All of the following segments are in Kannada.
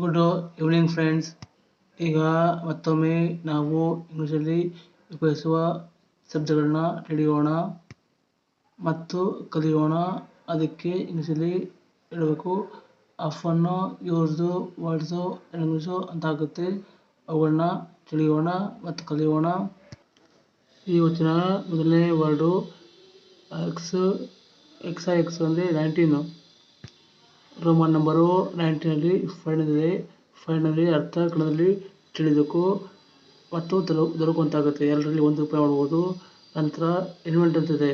Good evening friends. ಈಗ ಮತ್ತೊಮ್ಮೆ ನಾವು ಇಂಗ್ಲೀಷಲ್ಲಿ ಉಪಯೋಗಿಸುವ ಶಬ್ದಗಳನ್ನ ತಿಳಿಯೋಣ ಮತ್ತು ಕಲಿಯೋಣ. ಅದಕ್ಕೆ ಇಂಗ್ಲೀಷಲ್ಲಿ ಹೇಳಬೇಕು, ಅಫನ್ನು ಯೂಸ್ಡು ವರ್ಡ್ಸು ಇಂಗ್ಲೀಷು ಅಂತ ಆಗುತ್ತೆ ಅವುಗಳನ್ನ ತಿಳಿಯೋಣ ಮತ್ತು ಕಲಿಯೋಣ. ಇವತ್ತಿನ ಮೊದಲನೇ ವರ್ಡು, ಎಕ್ಸ್ ಎಕ್ಸ್ ಎಕ್ಸ್ ಅಂದರೆ ನೈನ್ಟೀನು ರೋಮನ್ ನಂಬರು ನೈನ್ಟೀನಲ್ಲಿ ಫೈಂಡ್ ಇದೆ ಫೈನಲಿ ಅರ್ಥ ಕಣದಲ್ಲಿ ತಿಳಿದಕ್ಕೂ ಮತ್ತು ದೊರಕು ದೊರಕುವಂತಾಗುತ್ತೆ. ಎರಡರಲ್ಲಿ ಒಂದು ರೂಪಾಯಿ ಮಾಡ್ಬೋದು. ನಂತರ ಇನ್ವೆಂಟ್ ಅಂತಿದೆ.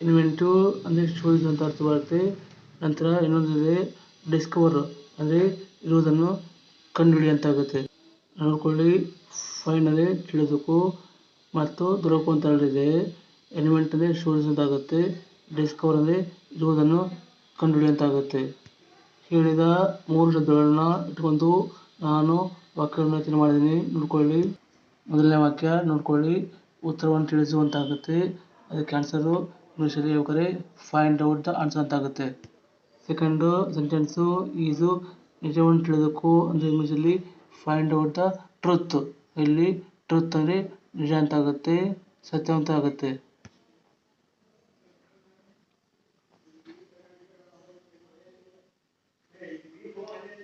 ಇನ್ವೆಂಟು ಅಂದರೆ ಶೋಧಿಸು ಅಂತ ಅರ್ಥ ಬರುತ್ತೆ. ನಂತರ ಇನ್ನೊಂದಿದೆ ಡಿಸ್ಕವರ್ ಅಂದರೆ ಇರುವುದನ್ನು ಕಂಡುಹಿಡಿ ಅಂತಾಗುತ್ತೆ. ನೋಡ್ಕೊಳ್ಳಿ. ಫೈನಲ್ಲಿ ತಿಳಿದಕ್ಕೂ ಮತ್ತು ಇದೆ ಇನ್ವೆಂಟ್ ಅಂದರೆ ಆಗುತ್ತೆ. ಡಿಸ್ಕವರ್ ಅಂದರೆ ಇರುವುದನ್ನು ಕಂಡುಹಿಡಿಯುವಂತಾಗುತ್ತೆ ಹೇಳಿದ ಮೂರು ಶಬ್ದಗಳನ್ನ ಇಟ್ಕೊಂಡು ನಾನು ವಾಕ್ಯವನ್ನು ರಚನೆ ಮಾಡಿದ್ದೀನಿ. ನೋಡ್ಕೊಳ್ಳಿ. ಮೊದಲನೇ ವಾಕ್ಯ, ನೋಡ್ಕೊಳ್ಳಿ. ಉತ್ತರವನ್ನು ತಿಳಿಸುವಂತಾಗುತ್ತೆ. ಅದಕ್ಕೆ ಆನ್ಸರು ಇಂಗ್ಲೀಷಲ್ಲಿ ಹೇಳ್ಬೇಕಾದ್ರೆ ಫೈಂಡ್ ಔಟ್ ದ ಆನ್ಸರ್ ಅಂತಾಗುತ್ತೆ. ಸೆಕೆಂಡು ಸೆಂಟೆನ್ಸು ಈಸು ನಿಜವನ್ನು ತಿಳಿದಕ್ಕೂ ಅಂದರೆ ಇಂಗ್ಲೀಷಲ್ಲಿ ಫೈಂಡ್ ಔಟ್ ದ ಟ್ರುತ್ ಇಲ್ಲಿ ಟ್ರುತ್ ಅಂದರೆ ನಿಜ ಅಂತಾಗುತ್ತೆ, ಸತ್ಯ ಅಂತ ಆಗುತ್ತೆ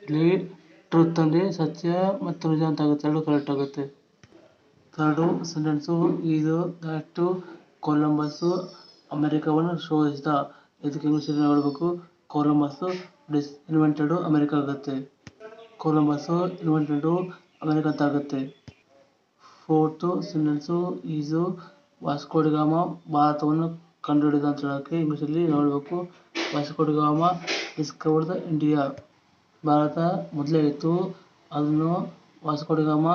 ಇಲ್ಲಿ ಟ್ರುತ್ ಅಂದರೆ ಸತ್ಯ ಮತ್ತು ನಿಜ ಅಂತ ಆಗುತ್ತೆ ಎರಡು ಕರೆಕ್ಟ್ ಆಗುತ್ತೆ. ಥರ್ಡು ಸೆಂಟೆನ್ಸು ಇದು ದಟ್ಟು ಕೊಲಂಬಸ್ಸು ಅಮೆರಿಕವನ್ನು ಶೋಧಿಸಿದ. ಇದಕ್ಕೆ ಇಂಗ್ಲೀಷಲ್ಲಿ ಹೇಳಬೇಕು? ಕೊಲಂಬಸ್ಸು ಡಿಸ್ ಇನ್ವೆಂಟೆಡು ಅಮೆರಿಕ ಆಗುತ್ತೆ. ಕೊಲಂಬಸ್ಸು ಇನ್ವೆಂಟೆಡು ಅಮೆರಿಕ ಅಂತ ಆಗುತ್ತೆ. ಫೋರ್ತು ಸೆಂಟೆನ್ಸು ಈಸು ವಾಸ್ಕೋಡಿಗಾಮ ಭಾರತವನ್ನು ಕಂಡುಹಿಡಿದ ಅಂತ ಹೇಳೋಕ್ಕೆ ಇಂಗ್ಲೀಷಲ್ಲಿ ಹೇಳಬೇಕು? Vasco da Gama discovered the India Bharat ಮೊದಲೇ ಇತ್ತು. ಅದನ್ನು ವಾಸ್ಕೋಡಿಗಾಮ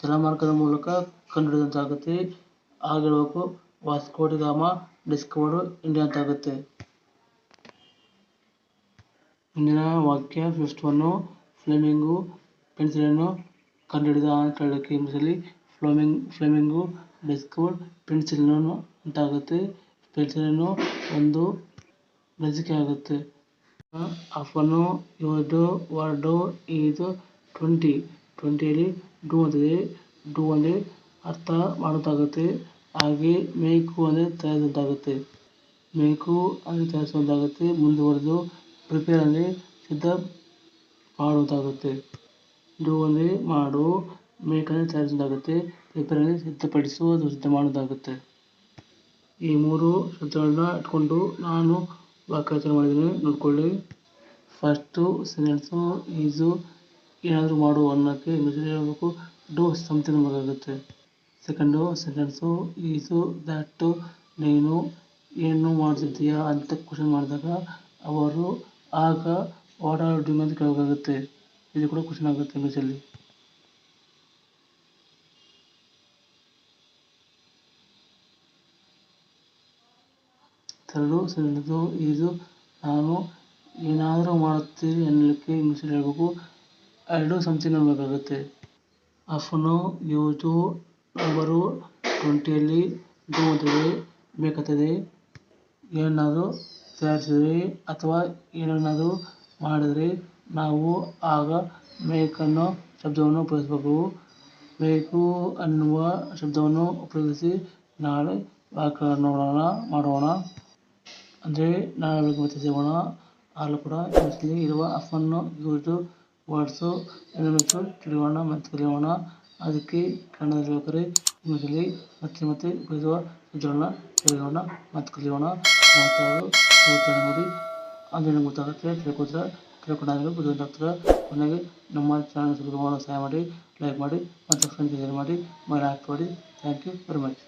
ಜಲಮಾರ್ಗದ ಮೂಲಕ ಕಂಡುಹಿಡಿದಂತಾಗುತ್ತೆ. ಆಗ ಹೇಳಬೇಕು ವಾಸ್ಕೋಡಿಗಾಮ ಡಿಸ್ಕವರ್ ಇಂಡಿಯಾ ಅಂತ ಆಗುತ್ತೆ ಮುಂದಿನ ವಾಕ್ಯ ಫಿಫ್ತ್ ಒನ್ನು ಫ್ಲೆಮಿಂಗು ಪೆನ್ಸಿಲನ್ನು ಕಂಡುಹಿಡಿದ ಅಂತ ಹೇಳಕ್ಕೆ ಇಂಗ್ಲೀಷಲ್ಲಿ ಫ್ಲೋಮಿಂಗ್, ಫ್ಲೆಮಿಂಗು ಡಿಸ್ಕವರ್ಡ್ ಪೆನ್ಸಿಲನ್ನು ಅಂತ ಆಗುತ್ತೆ ಪೆನ್ಸಿಲನ್ನು ಒಂದು ಲಸಿಕೆ ಆಗುತ್ತೆ ಅಫನ್ನು ಇವತ್ತು ವರ್ಡು ಇದು ಟ್ವೆಂಟಿ. ಟ್ವೆಂಟಿಯಲ್ಲಿ ಡೂ ಅಂತಿದೆ ಡೂ ಅಂದರೆ ಅರ್ಥ ಮಾಡೋದಾಗುತ್ತೆ ಹಾಗೆ ಮೇಕು ಅಂದರೆ ತಯಾರಿಸುವಂತಾಗುತ್ತೆ ಮೇಕು ಅಂದರೆ ತಯಾರಿಸುವಂತಾಗುತ್ತೆ ಮುಂದುವರೆದು ಪ್ರಿಪೇರ್ ಅಂದರೆ ಸಿದ್ಧ ಮಾಡೋದಾಗುತ್ತೆ ಡೂ ಅಂದರೆ ಮಾಡು, ಮೇಕ್ ಅಂದರೆ ತಯಾರಿಸೋದಾಗುತ್ತೆ ಪ್ರಿಪೇರ್ ಅಂದರೆ ಸಿದ್ಧಪಡಿಸುವುದು ಸಿದ್ಧ ಮಾಡೋದಾಗುತ್ತೆ ಈ ಮೂರು ಶಬ್ದಗಳನ್ನ ಇಟ್ಕೊಂಡು ನಾನು ವಾಕ್ಯರಚನೆ ಮಾಡಿದ್ದೀನಿ, ನೋಡ್ಕೊಳ್ಳಿ. ಫಸ್ಟು ಸೆಂಟೆನ್ಸು ಈಸು ಏನಾದರೂ ಮಾಡು ಅನ್ನೋಕ್ಕೆ ಇಂಗ್ಲೀಷಲ್ಲಿ ಹೇಳಬೇಕು ಡೂ ಸಮಥಿಂಗ್ ಅನ್ನಬೇಕಾಗುತ್ತೆ ಸೆಕೆಂಡು ಸೆಂಟೆನ್ಸು ಈಸು ದ್ಯಾಟು ನೀನು ಏನು ಮಾಡ್ತಿದ್ದೀಯಾ ಅಂತ ಕ್ವಶನ್ ಮಾಡಿದಾಗ, ಅವರು ಆಗ ವಾಟ್ ಆರ್ ಡೂಯಿಂಗ್ ಅಂತ ಕೇಳಬೇಕಾಗುತ್ತೆ. ಇದು ಕೂಡ ಕ್ವಶನ್ ಆಗುತ್ತೆ ಇಂಗ್ಲೀಷಲ್ಲಿ ಥರ್ಡು ಸೆಂಟೆನ್ಸು ಇದು ನಾನು ಏನಾದರೂ ಮಾಡುತ್ತೀರಿ ಅನ್ನಲಿಕ್ಕೆ ಇಂಗ್ಲೀಷಲ್ಲಿ ಹೇಳಬೇಕು. ಐ ಡೂ ಸಮಥಿಂಗ್ ಅನ್ನಬೇಕಾಗುತ್ತೆ ಅಫನು ಯೂಸು ನಂಬರು ಟ್ವೆಂಟಿಯಲ್ಲಿ ಡೂ ಬೇಕಾಗ್ತದೆ ಏನಾದರೂ ತಯಾರಿಸಿದರೆ ಅಥವಾ ಏನನ್ನಾದರೂ ಮಾಡಿದರೆ ನಾವು ಆಗ ಮೇಕ್ ಅನ್ನೋ ಶಬ್ದವನ್ನು ಉಪಯೋಗಿಸಬೇಕು. ಬೇಕು ಅನ್ನುವ ಶಬ್ದವನ್ನು ಉಪಯೋಗಿಸಿ ನಾಳೆ ವಾಕ್ಯಗಳನ್ನು ನೋಡೋಣ, ಮಾಡೋಣ. ಅಂದರೆ ಬೆಳಗ್ಗೆ ಮತ್ತೆ ಸಿಗೋಣ ಆಗಲೂ ಕೂಡ ಇರುವ ಅಫನ್ನು ಯೂಸು ವರ್ಡ್ಸು ಇಂಗ್ಲೀಷು ತಿಳಿಯೋಣ ಮತ್ತು ಕಲಿಯೋಣ. ಅದಕ್ಕೆ ಕನ್ನಡದಲ್ಲಿ ಇಂಗ್ಲೀಷಲ್ಲಿ ಮತ್ತೆ ಮತ್ತೆ ಉಪಯೋಗಿಸುವ ಸುದ್ದಿಗಳನ್ನ ತಿಳಿಯೋಣ ಮತ್ತು ಕಲಿಯೋಣ. ಮಾತಾಡೋದು ನೋಡಿ ಅದು ನಿಮ್ಗೆ ಗೊತ್ತಾಗುತ್ತೆ ತಿಳ್ಕೊತಾರೆ ತಿಳ್ಕೊಂಡಾಗ ಬುದ್ಧಿವಂತ ಕೊನೆಗೆ ನಮ್ಮ ಚಾನಲ್ ಸಬ್ಸ್ಕ್ರೈಬ್ ಮಾಡೋ ಸಹಾಯ ಮಾಡಿ ಲೈಕ್ ಮಾಡಿ, ಮತ್ತು ಫ್ರೆಂಡ್ಸ್ ಶೇರ್ ಮಾಡಿ ಮಾಡಿ ಮಾಡಿ. Thank you very much